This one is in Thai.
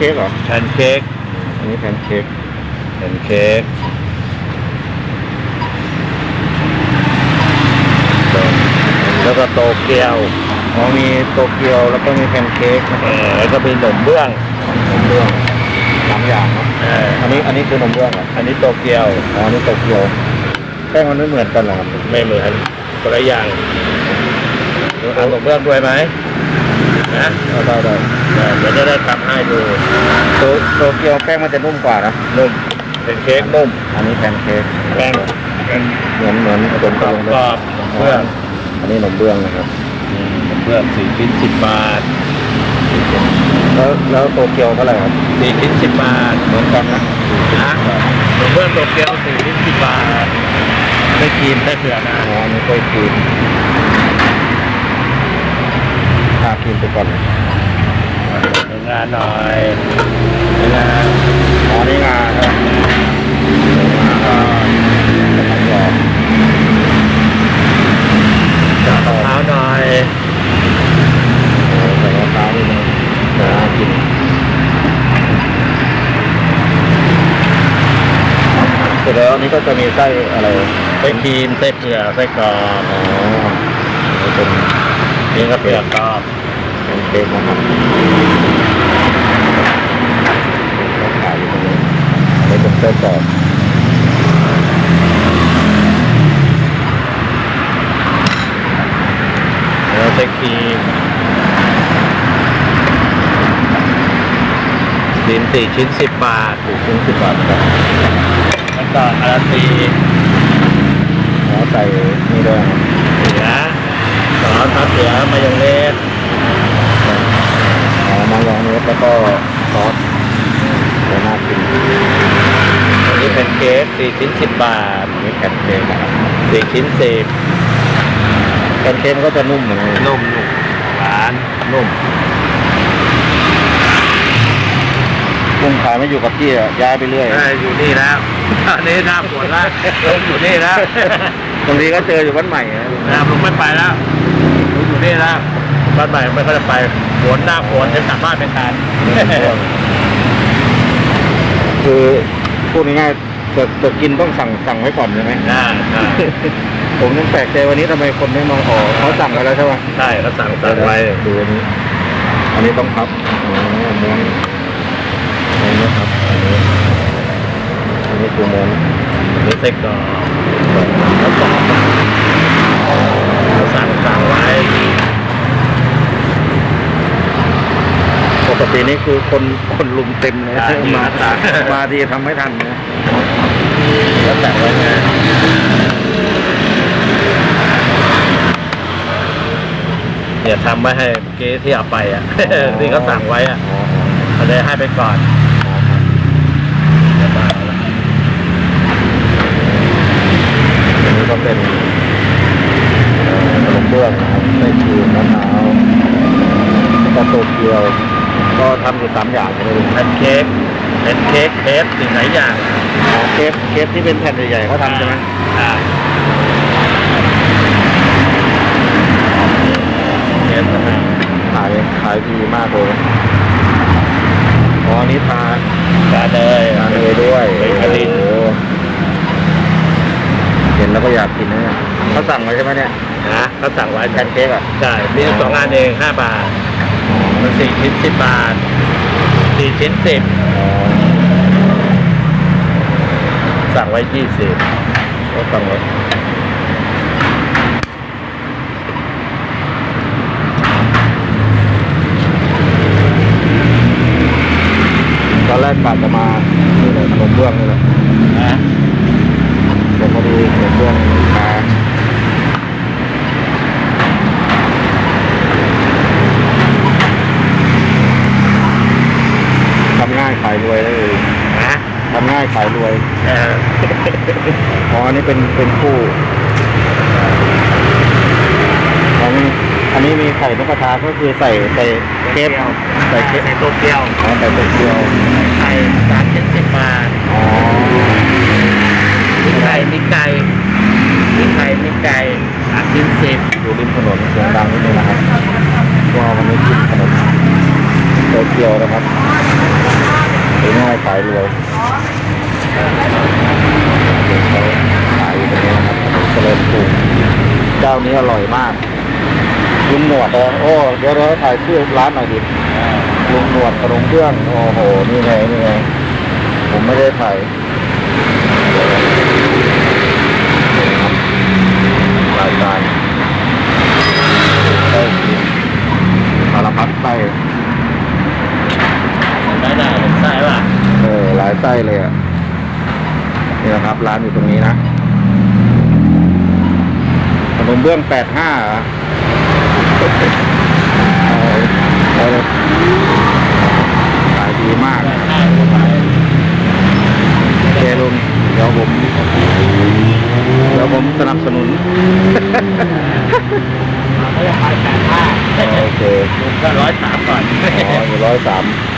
นี้แพนเค้กเหรอ แพนเค้กอันนี้แพนเค้กแพนเค้กแล้วก็โตเกียวอ๋อมีโตเกียวแล้วก็มีแพนเค้กนะเออแล้วก็มีหนมเบื้องนมเบื้องสามอย่างเนอะเอออันนี้อันนี้คือนมเบื้องเหรออันนี้โตเกียวอ๋ออันนี้โตเกียวแป้งมันไม่เหมือนกันเหรอครับไม่เหมือนคนละอย่างเอาหนมเบื้องด้วยไหมนะเอาได้ได้เออเดี๋ยวจะได้ทำ ให้ดูโตโตเกียวแป้งมันจะนุ่มกว่านะนุ่มเป็นเค้กนุ่ม อันนี้แพนเค้กแป้งเป็นเหมือนเหมือนขนมกรปัองบเลยกรอบเบื้องอันนี้นมเบื้องนะครับหนมเบื้องสี่ชิ้นสิบบาท แล้วแล้วโตเกียวเท่าไหร่ครับสี่ชิ้นสิบบาทเหมือนกันนะนะหนมเบื้องโตเกียวสี่ชิ้นสิบบาทได้ครีมได้เผือกนะอ๋ออันนี้กล้วยครีมทาครีมไปก่อนนะดู งานหน่อยดูงานอ๋อนี่งาครับงานก็จะทำกรอบจับมะพร้าหน่อยโอ้ใส่มะพร้าวนี่นะน่ากินเสร็จแล้วนนี้ก็จะมีไส้อะไรไส้ครีมไส้เผือกไส้กรอบอ๋อนี่เป็นนี่ก็เผือกกรอบ เป็นเค้กนะครับแล้วขายอยู่ตรงนี้อันนี้เป็นไส้กรอบแล้วไส้ครีมครีมสี่ชิ้นสิบบาทถูกชิ้นสิบบาทครับแล้วก็อาราตีแล้วใส่นี่ด้วยนะเสือซอสทับเสือมายองเนส อ๋อมายองเนส แล้วก็ซอสเดี๋ยวน่ากินอันนี้เป็นเค้กสี่ชิ้นสิบบาทอันนี้แผ่นเค้กนะครับสี่ชิ้นสิบแผ่นเค้กมันก็จะนุ่มเหมือนกันนุ่มนุ่มหวานนุ่มปรุงขายไม่อยู่กับที่อะย้ายไปเรื่อยเอ้ยอยู่นี่แล้วอันนี้หน้าปวดแล้วลุงอยู่นี่แล้วบางทีก็เจออยู่บ้านใหม่นะนะลุงไม่ไปแล้วลุงอยู่นี่แล้ว บ้านใหม่ไม่ค่อยจะไปฝนหน้าฝนจะกลับบ้านไม่ทันคือพูดง่ายๆจะจะกินต้องสั่งสั่งไว้ก่อนใช่ไหมน่าใช่ผมยังแปลกใจวันนี้ทำไมคนไม่มาขอเขาสั่งไปแล้วใช่ไหมใช่เขาสั่งสั่งไว้ดูอันนี้ อันนี้ต้องพับอ๋อม้วนม้วนนะครับอันนี้อันนี้คือม้วนนี่ไส้กรอกแล้วกรอบเราสั่งสั่งไว้ ปกตินี่คือคนคนลุมเต็มเลยใช่มาสั่งมาทีทำไม่ทันนะแล้วสั่งไว้ไงเนี่ยทำไว้ให้เมื่อกี้ที่เอาไปอะที่เขาสั่งไว้อะอ๋อเขาเลยให้ไปก่อนเดี๋ยวมาเอาละอันนี้ก็เป็นเอ่อขนมเบื้องนะครับไส้ครีมมะนาวแล้วก็โตเกียว ก็ทำอยู่สามอย่างเลยเป็นเค้กเป็นเค้กเค้กสิ่งหลายอย่างอ๋อเคฟเคฟที่เป็นแผ่นใหญ่ๆเขาทำใช่ไหมอ่าเค้กต่างหากขายขายดีมากเลยอ๋ออันนี้ทาจานเลยทาเนยด้วยเบเกอรี่โอ้โหเห็นแล้วก็อยากกินนะเนี่ยเขาสั่งไว้ใช่ไหมเนี่ยนะเขาสั่งไว้แพนเค้กอะใช่มีสองอันเองห้าบาทมัน สี่ชิ้นสิบบาทสี่ชิ้นสิบอ๋อสั่งไว้ยี่สิบเขาสั่งไว้ตอนแรกกะจะมานี่เลยขนมเบื้องนี่แหละนะแต่พอดีขนมเบื้องมา ทำง่ายขายรวยได้เลยนะทำง่ายขายรวยเอออ๋ออันนี้เป็นเป็นคู่อันนี้อันนี้มีไข่นกกระทาก็คือใส่ใส่เค้กใส่เค้กใส่โตเกียวอ๋อใส่โตเกียวไข่สามชิ้นสิบบาทอ๋อมีไก่มีไก่มีไก่มีไก่สามชิ้นสิบอยู่ริมถนนเสียงดังนิดนึงนะครับก็วันนี้กินขนมโตเกียวนะครับ เป็นง่ายขายรวยเขายตรงนี้นะครับเจริญกรุงเจ้านี้อร่อยมากลุงหนวดเลยโอ้เดี๋ยวเราถ่ายชื่อร้านหน่อยดิลุงหนวดกระลงเพื่องโอ้โหนี่ไงนี่ไงผมไม่ได้ถ่ายรายการไส้สารพัดไส้ ได้ได้ได้ป่ะ เออหลายไส้เลยอะ นี่นะครับ ร้านอยู่ตรงนี้นะขนมเบื้องแปดห้าเอาเลยขายดีมากได้ได้ไปโอเคลุงเดี๋ยวผม เดี๋ยวผมสนับสนุนเขาจะขายแปดห้าโอเคลุงก็ร้อยสามก่อนอ๋ออยู่ร้อยสามเ